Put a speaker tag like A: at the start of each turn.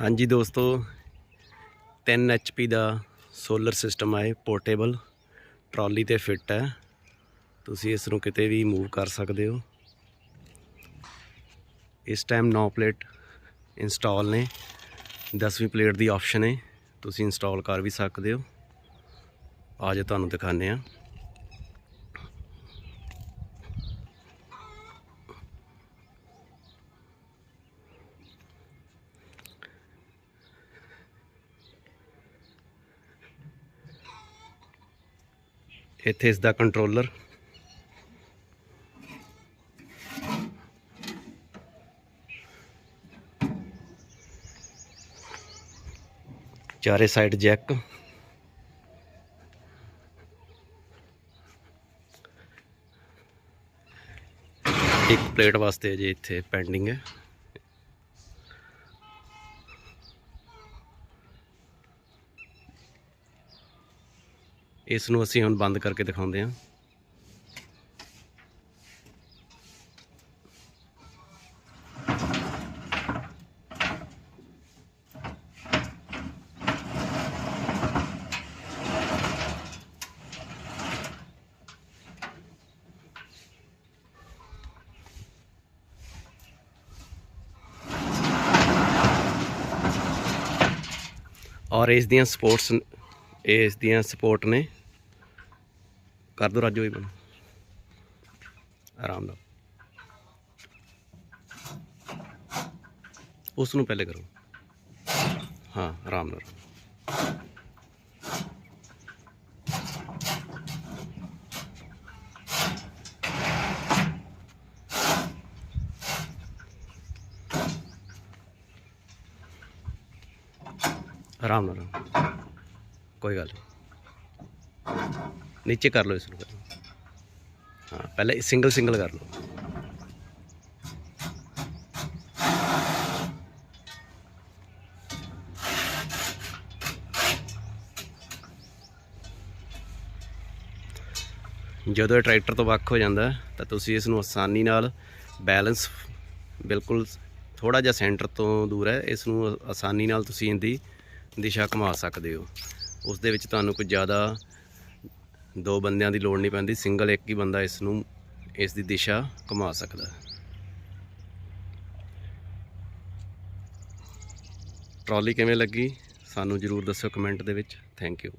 A: ਹਾਂਜੀ ਦੋਸਤੋ 3 HP ਦਾ ਸੋਲਰ ਸਿਸਟਮ ਹੈ ਪੋਰਟੇਬਲ ਟਰਾਲੀ ਤੇ ਫਿੱਟ ਹੈ। ਤੁਸੀਂ ਇਸ ਨੂੰ ਕਿਤੇ ਵੀ ਮੂਵ ਕਰ ਸਕਦੇ ਹੋ। ਇਸ ਟਾਈਮ 9 ਪਲੇਟ ਇੰਸਟਾਲ ਨੇ। 10ਵੀਂ ਪਲੇਟ ਦੀ ਆਪਸ਼ਨ ਹੈ। ਤੁਸੀਂ ਇੰਸਟਾਲ ਕਰ ਵੀ ਸਕਦੇ ਹੋ। ਅੱਜ ਤੁਹਾਨੂੰ ਦਿਖਾਉਂਦੇ ਆ ਇੱਥੇ ਇਸ ਦਾ ਕੰਟਰੋਲਰ ਚਾਰੇ ਸਾਈਡ ਜੈਕ ਇੱਕ ਪਲੇਟ ਵਾਸਤੇ ਅਜੇ ਇੱਥੇ ਪੈਂਡਿੰਗ ਹੈ। ਇਸ ਨੂੰ ਅਸੀਂ ਹੁਣ ਬੰਦ ਕਰਕੇ ਦਿਖਾਉਂਦੇ ਹਾਂ। ਔਰ ਇਸ ਦੀਆਂ ਸਪੋਰਟਸ ਇਹ ਇਸ ਦੀਆਂ ਸਪੋਰਟ ਨੇ। ਕਰ ਦੋ ਰਾਜੋ ਹੀ ਬਣ ਆਰਾਮ ਨਾਲ। ਉਸ ਨੂੰ ਪਹਿਲੇ ਕਰੋ। ਹਾਂ, ਆਰਾਮ ਨਾਲ। ਆਰਾਮ ਨਾਲ। ਆਰਾਮ। ਕੋਈ ਗੱਲ ਨਹੀਂ। ਨੀਚੇ ਕਰ ਲਓ ਇਸ ਨੂੰ ਪਹਿਲਾਂ। ਹਾਂ, ਪਹਿਲੇ ਸਿੰਗਲ ਸਿੰਗਲ ਕਰ ਲਓ। ਜਦੋਂ ਇਹ ਟਰੈਕਟਰ ਤੋਂ ਵੱਖ ਹੋ ਜਾਂਦਾ, ਤਾਂ ਤੁਸੀਂ ਇਸ ਨੂੰ ਆਸਾਨੀ ਨਾਲ ਬੈਲੈਂਸ ਬਿਲਕੁਲ ਥੋੜਾ ਜਿਹਾ ਸੈਂਟਰ ਤੋਂ ਦੂਰ ਹੈ। ਇਸ ਨੂੰ ਆਸਾਨੀ ਨਾਲ ਤੁਸੀਂ ਇਹਦੀ ਦਿਸ਼ਾ ਘੁਮਾ ਸਕਦੇ ਹੋ। ਉਸ ਦੇ ਵਿੱਚ ਤੁਹਾਨੂੰ ਕੋਈ ਜ਼ਿਆਦਾ ਦੋ ਬੰਦਿਆਂ ਦੀ ਲੋੜ ਨਹੀਂ ਪੈਂਦੀ, ਸਿੰਗਲ ਇੱਕ ਹੀ ਬੰਦਾ ਇਸ ਨੂੰ, ਇਸ ਦੀ ਦਿਸ਼ਾ ਘੁਮਾ ਸਕਦਾ। ਹੈ ਟਰਾਲੀ ਕਿਵੇਂ ਲੱਗੀ? ਸਾਨੂੰ ਜਰੂਰ ਦੱਸਿਓ ਕਮੈਂਟ ਦੇ ਵਿੱਚ। Thank you.